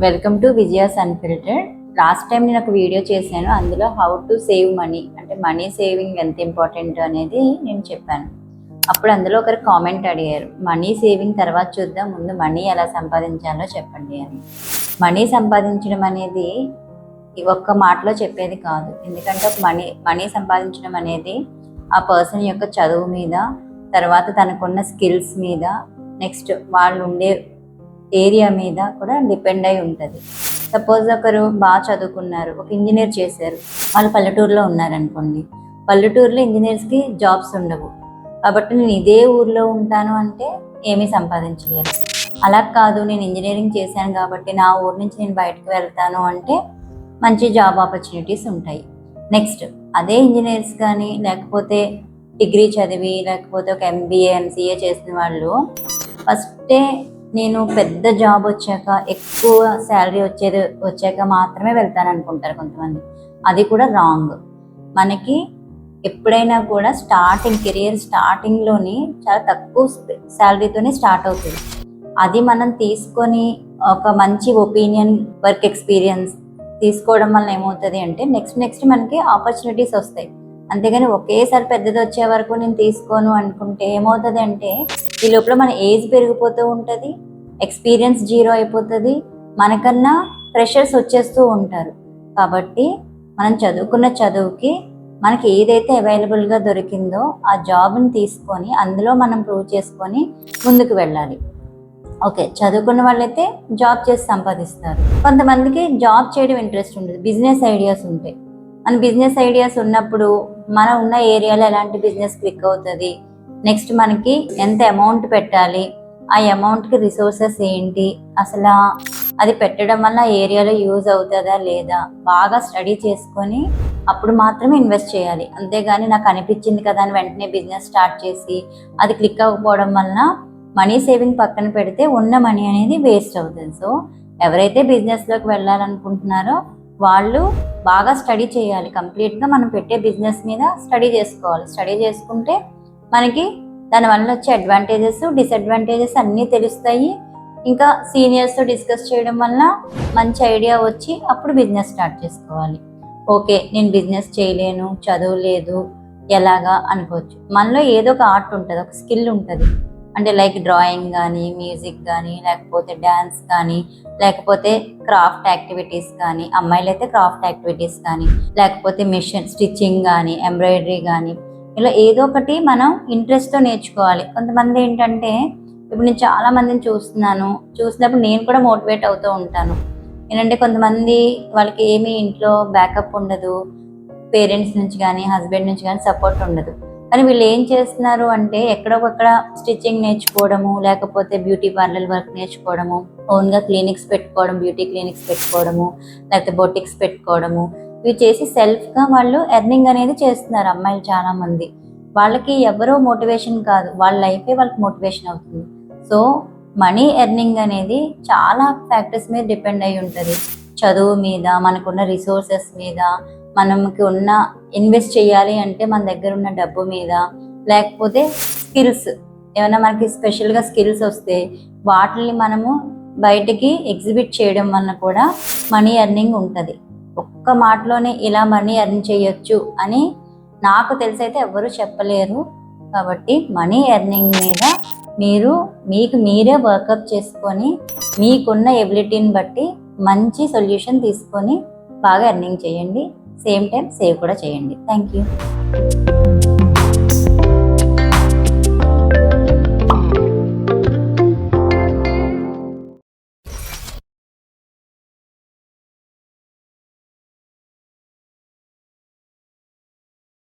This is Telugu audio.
Welcome to Vijaya's unfiltered last time నేను ఒక వీడియో చేశాను అందులో హౌ టు సేవ్ మనీ అంటే మనీ సేవింగ్ ఎంత ఇంపార్టెంట్ అనేది నేను చెప్పాను. అప్పుడు అందులో ఒకరు కామెంట్ అడిగారు మనీ సేవింగ్ తర్వాత చూద్దాం ముందు మనీ ఎలా సంపాదించాలో చెప్పండి అని. మనీ సంపాదించడం అనేది ఒక్క మాటలో చెప్పేది కాదు. ఎందుకంటే ఒక మనీ మనీ సంపాదించడం అనేది ఆ పర్సన్ యొక్క చదువు మీద తర్వాత తనకున్న స్కిల్స్ మీద నెక్స్ట్ వాళ్ళు ఉండే ఏరియా మీద కూడా డిపెండ్ అయి ఉంటుంది. సపోజ్ ఒకరు బాగా చదువుకున్నారు ఒక ఇంజనీర్ చేశారు వాళ్ళు పల్లెటూరులో ఉన్నారనుకోండి పల్లెటూరులో ఇంజనీర్స్కి జాబ్స్ ఉండవు. కాబట్టి నేను ఇదే ఊర్లో ఉంటాను అంటే ఏమీ సంపాదించలేరు అలా కాదు నేను ఇంజనీరింగ్ చేశాను కాబట్టి నా ఊరు నుంచి నేను బయటకు వెళ్తాను అంటే మంచి జాబ్ ఆపర్చునిటీస్ ఉంటాయి. నెక్స్ట్ అదే ఇంజనీర్స్ కానీ లేకపోతే డిగ్రీ చదివి లేకపోతే ఒక ఎంబీఏ ఎంసీఏ చేసిన వాళ్ళు ఫస్టే నేను పెద్ద జాబ్ వచ్చాక ఎక్కువ శాలరీ వచ్చేది వచ్చాక మాత్రమే వెళ్తాను అనుకుంటారు కొంతమంది. అది కూడా రాంగ్. మనకి ఎప్పుడైనా కూడా స్టార్టింగ్ కెరియర్ స్టార్టింగ్లోని చాలా తక్కువ శాలరీతోనే స్టార్ట్ అవుతుంది. అది మనం తీసుకొని ఒక మంచి ఒపీనియన్ వర్క్ ఎక్స్పీరియన్స్ తీసుకోవడం వల్ల ఏమవుతుంది అంటే నెక్స్ట్ నెక్స్ట్ మనకి ఆపర్చునిటీస్ వస్తాయి. అంతేగాని ఒకేసారి పెద్దది వచ్చే వరకు నేను తీసుకోను అనుకుంటే ఏమవుతుంది అంటే ఈ లోపల మన ఏజ్ పెరిగిపోతూ ఉంటుంది ఎక్స్పీరియన్స్ జీరో అయిపోతుంది మనకన్నా ప్రెషర్స్ వచ్చేస్తూ ఉంటారు. కాబట్టి మనం చదువుకున్న చదువుకి మనకి ఏదైతే అవైలబుల్గా దొరికిందో ఆ జాబ్ని తీసుకొని అందులో మనం ప్రూవ్ చేసుకొని ముందుకు వెళ్ళాలి. ఓకే చదువుకున్న వాళ్ళైతే జాబ్ చేసి సంపాదిస్తారు. కొంతమందికి జాబ్ చేయడం ఇంట్రెస్ట్ ఉంటుంది బిజినెస్ ఐడియాస్ ఉంటాయి. మన బిజినెస్ ఐడియాస్ ఉన్నప్పుడు మన ఉన్న ఏరియాలో ఎలాంటి బిజినెస్ క్లిక్ అవుతుంది? నెక్స్ట్ మనకి ఎంత అమౌంట్ పెట్టాలి? ఆ అమౌంట్కి రిసోర్సెస్ ఏంటి? అసలు అది పెట్టడం వల్ల ఆ ఏరియాలో యూజ్ అవుతుందా లేదా? బాగా స్టడీ చేసుకొని అప్పుడు మాత్రమే ఇన్వెస్ట్ చేయాలి. అంతేగాని నాకు అనిపించింది కదా అని వెంటనే బిజినెస్ స్టార్ట్ చేసి అది క్లిక్ అవ్వకపోవడం వలన మనీ సేవింగ్ పక్కన పెడితే ఉన్న మనీ అనేది వేస్ట్ అవుతుంది. సో ఎవరైతే బిజినెస్లోకి వెళ్ళాలనుకుంటున్నారో వాళ్ళు బాగా స్టడీ చేయాలి. కంప్లీట్గా మనం పెట్టే బిజినెస్ మీద స్టడీ చేసుకోవాలి. స్టడీ చేసుకుంటే మనకి దానివల్ల వచ్చే అడ్వాంటేజెస్ డిసడ్వాంటేజెస్ అన్నీ తెలుస్తాయి. ఇంకా సీనియర్స్తో డిస్కస్ చేయడం వల్ల మంచి ఐడియా వచ్చి అప్పుడు బిజినెస్ స్టార్ట్ చేసుకోవాలి. ఓకే నేను బిజినెస్ చేయలేను చదువు లేదు ఎలాగా అనుకోవచ్చు. మనలో ఏదో ఒక ఆర్ట్ ఉంటుంది ఒక స్కిల్ ఉంటుంది. అంటే లైక్ డ్రాయింగ్ కానీ మ్యూజిక్ కానీ లేకపోతే డ్యాన్స్ కానీ లేకపోతే క్రాఫ్ట్ యాక్టివిటీస్ కానీ అమ్మాయిలు అయితే క్రాఫ్ట్ యాక్టివిటీస్ కానీ లేకపోతే మిషన్ స్టిచ్చింగ్ కానీ ఎంబ్రాయిడరీ కానీ ఇలా ఏదో ఒకటి మనం ఇంట్రెస్ట్తో నేర్చుకోవాలి. కొంతమంది ఏంటంటే ఇప్పుడు నేను చాలా మందిని చూస్తున్నాను. చూసినప్పుడు నేను కూడా మోటివేట్ అవుతూ ఉంటాను. ఏంటంటే కొంతమంది వాళ్ళకి ఏమీ ఇంట్లో బ్యాకప్ ఉండదు. పేరెంట్స్ నుంచి కానీ హస్బెండ్ నుంచి కానీ సపోర్ట్ ఉండదు. కానీ వీళ్ళు ఏం చేస్తున్నారు అంటే ఎక్కడొకక్కడ స్టిచ్చింగ్ నేర్చుకోవడము లేకపోతే బ్యూటీ పార్లర్ వర్క్ నేర్చుకోవడము ఓన్గా క్లినిక్స్ పెట్టుకోవడం బ్యూటీ క్లినిక్స్ పెట్టుకోవడము లేకపోతే బొటిక్స్ పెట్టుకోవడము. ఇవి చేసి సెల్ఫ్గా వాళ్ళు ఎర్నింగ్ అనేది చేస్తున్నారు అమ్మాయిలు చాలామంది. వాళ్ళకి ఎవరో మోటివేషన్ కాదు. వాళ్ళ లైఫే వాళ్ళకి మోటివేషన్ అవుతుంది. సో మనీ ఎర్నింగ్ అనేది చాలా ఫ్యాక్టర్స్ మీద డిపెండ్ అయి ఉంటుంది. చదువు మీద మనకున్న రిసోర్సెస్ మీద మనకి ఉన్న ఇన్వెస్ట్ చేయాలి అంటే మన దగ్గర ఉన్న డబ్బు మీద లేకపోతే స్కిల్స్ ఏమైనా మనకి స్పెషల్గా స్కిల్స్ వస్తే వాటిని మనము బయటికి ఎగ్జిబిట్ చేయడం వలన కూడా మనీ ఎర్నింగ్ ఉంటుంది. ఒక్క మాటలోనే ఇలా మనీ ఎర్న్ చేయొచ్చు అని నాకు తెలిసైతే ఎవరు చెప్పలేరు. కాబట్టి మనీ ఎర్నింగ్ మీద మీరు మీకు మీరే వర్కప్ చేసుకొని మీకున్న ఎబిలిటీని బట్టి మంచి సొల్యూషన్ తీసుకొని బాగా ఎర్నింగ్ చేయండి. సేమ్ టైం సేవ్ కూడా చేయండి. Thank you.